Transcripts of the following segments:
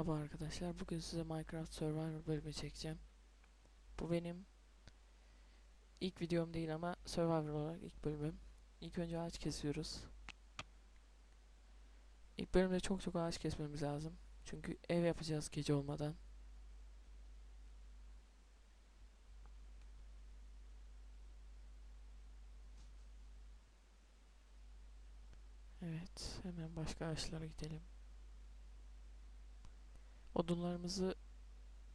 Merhaba arkadaşlar. Bugün size Minecraft Survivor bölümü çekeceğim. Bu benim ilk videom değil ama Survivor olarak ilk bölümüm. İlk önce ağaç kesiyoruz. İlk bölümde çok çok ağaç kesmemiz lazım. Çünkü ev yapacağız gece olmadan. Evet, hemen başka ağaçlara gidelim. Odunlarımızı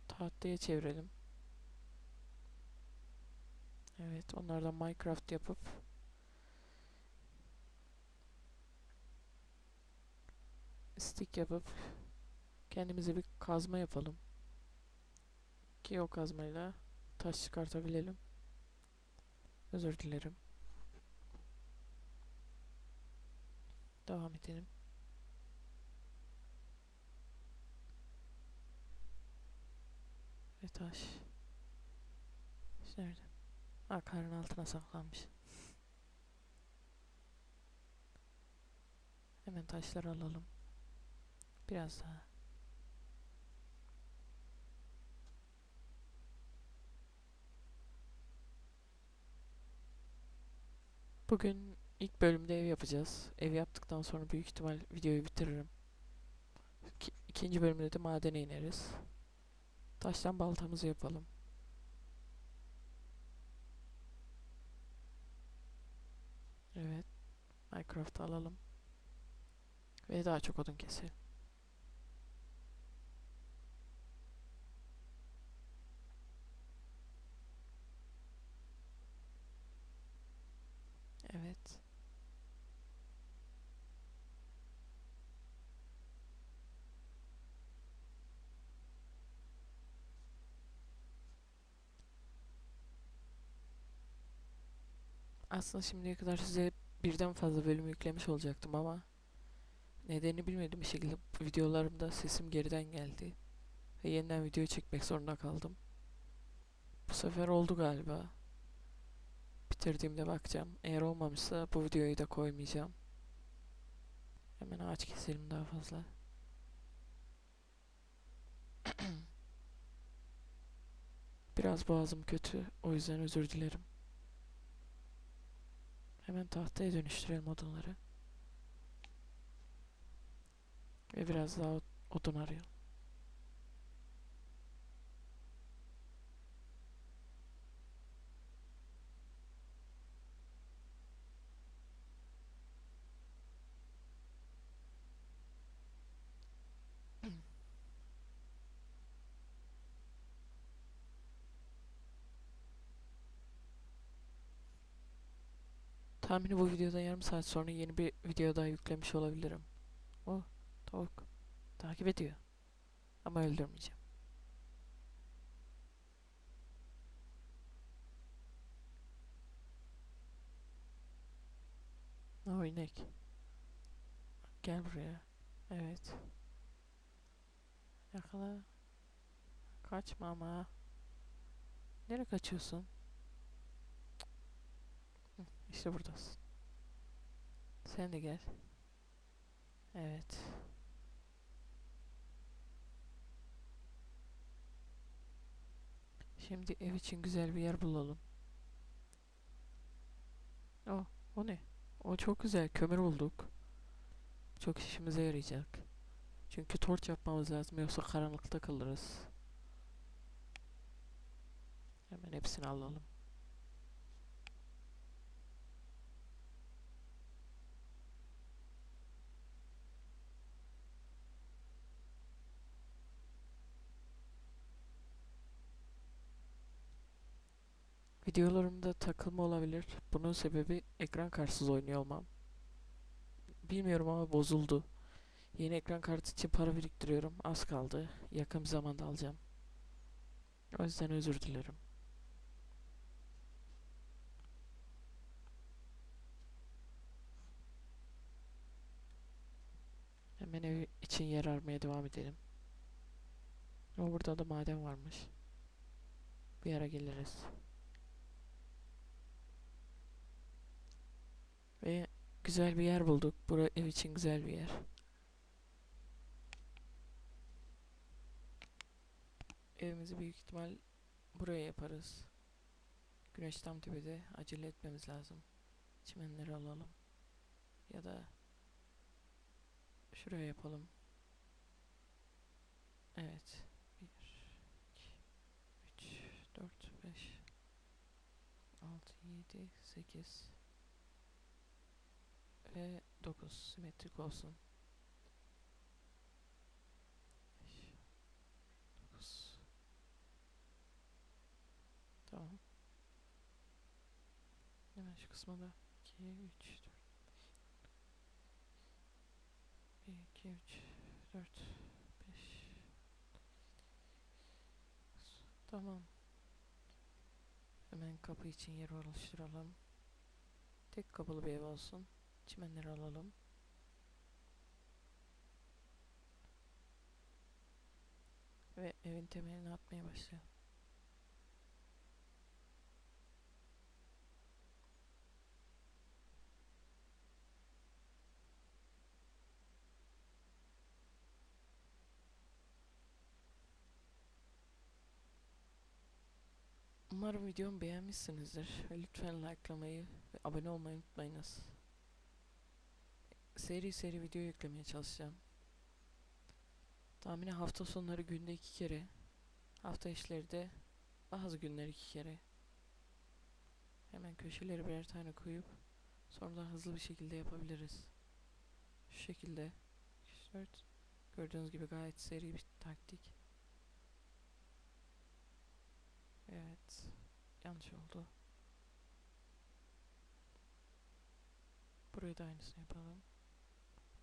tahtaya çevirelim. Evet, onlardan Minecraft yapıp stick yapıp kendimize bir kazma yapalım. Ki o kazmayla taş çıkartabilelim. Özür dilerim. Devam edelim. Ve taş. Nerede? Ha karın altına saklanmış. Hemen taşları alalım. Biraz daha. Bugün ilk bölümde ev yapacağız. Ev yaptıktan sonra büyük ihtimal videoyu bitiririm. İki, ikinci bölümde de madene ineriz. Taştan baltamızı yapalım. Evet. Minecraft alalım. Ve daha çok odun keselim. Evet. Aslında şimdiye kadar size birden fazla bölüm yüklemiş olacaktım ama nedeni bilmediğim bir şekilde videolarımda sesim geriden geldi ve yeniden video çekmek zorunda kaldım. Bu sefer oldu galiba. Bitirdiğimde bakacağım. Eğer olmamışsa bu videoyu da koymayacağım. Hemen ağaç keselim daha fazla. Biraz boğazım kötü. O yüzden özür dilerim. Hemen tahtaya dönüştürelim odunları. Ve biraz daha od- odun arayalım. Tahmini bu videoda yarım saat sonra yeni bir video daha yüklemiş olabilirim. Oh, tavuk. Takip ediyor. Ama öldürmeyeceğim. O inek. Gel buraya. Evet. Yakala. Kaçma ama. Nereye kaçıyorsun? İşte buradasın. Sen de gel. Evet. Şimdi ev için güzel bir yer bulalım. O, o ne? O çok güzel. Kömür bulduk. Çok işimize yarayacak. Çünkü torç yapmamız lazım yoksa karanlıkta kalırız. Hemen hepsini alalım. Videolarımda takılma olabilir. Bunun sebebi ekran kartsız oynuyor olmam. Bilmiyorum ama bozuldu. Yeni ekran kartı için para biriktiriyorum. Az kaldı. Yakın bir zamanda alacağım. O yüzden özür dilerim. Hemen ev için yer aramaya devam edelim. O burada da maden varmış. Bir ara geliriz. Ve güzel bir yer bulduk. Bura ev için güzel bir yer. evimizi büyük ihtimal buraya yaparız. Güneş tam tepede. Acele etmemiz lazım. Çimenleri alalım. Ya da şuraya yapalım. Evet. 1 2 3 4 5 6 7 8 ve 9 simetrik olsun. 5 9 Tamam. Hemen şu kısma da 2 3 4 1 2 3 4 5 Tamam. Hemen kapı için yer oluşturalım. Tek kapılı bir ev olsun. Çimenleri alalım. Ve evin temelini atmaya başlayalım. Umarım videomu beğenmişsinizdir. Lütfen likelamayı ve abone olmayı unutmayınız. Seri seri video yüklemeye çalışacağım. Tahmini hafta sonları günde iki kere. Hafta içleri de bazı günler iki kere. Hemen köşeleri birer tane koyup sonra da hızlı bir şekilde yapabiliriz. Şu şekilde. 4. Gördüğünüz gibi gayet seri bir taktik. Evet. Yanlış oldu. Buraya da aynısını yapalım.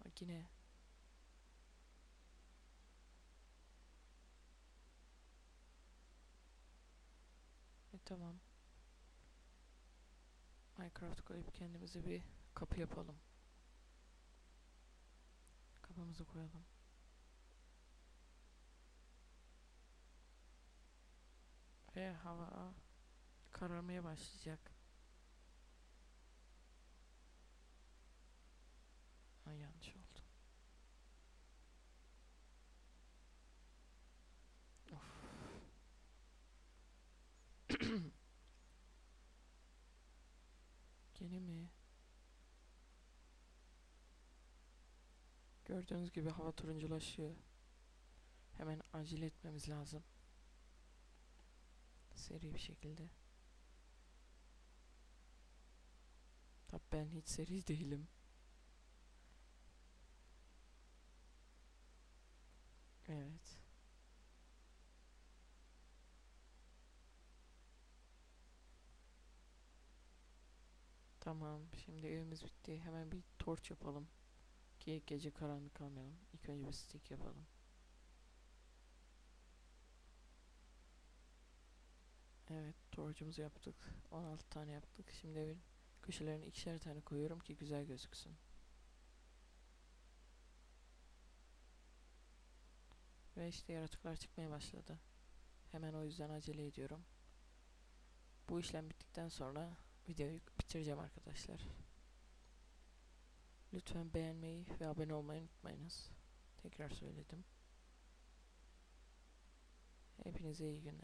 Bak yine. E tamam. Minecraft koyup kendimize bir kapı yapalım. Kapımızı koyalım. Ve hava kararmaya başlayacak. Gördüğünüz gibi hava turunculaşıyor. Hemen acele etmemiz lazım. Seri bir şekilde. Tabi ben hiç seri değilim. Evet. Tamam. Şimdi evimiz bitti. Hemen bir torç yapalım. Ki gece karanlık kalmayalım. İlk önce bir stick yapalım. Evet, torcumuzu yaptık. 16 tane yaptık. Şimdi evin köşelerine ikişer tane koyuyorum ki güzel gözüksün. Ve işte yaratıklar çıkmaya başladı. Hemen o yüzden acele ediyorum. Bu işlem bittikten sonra videoyu bitireceğim arkadaşlar. Lütfen beğenmeyi ve abone olmayı unutmayınız. Tekrar söyledim. Hepinize iyi günler.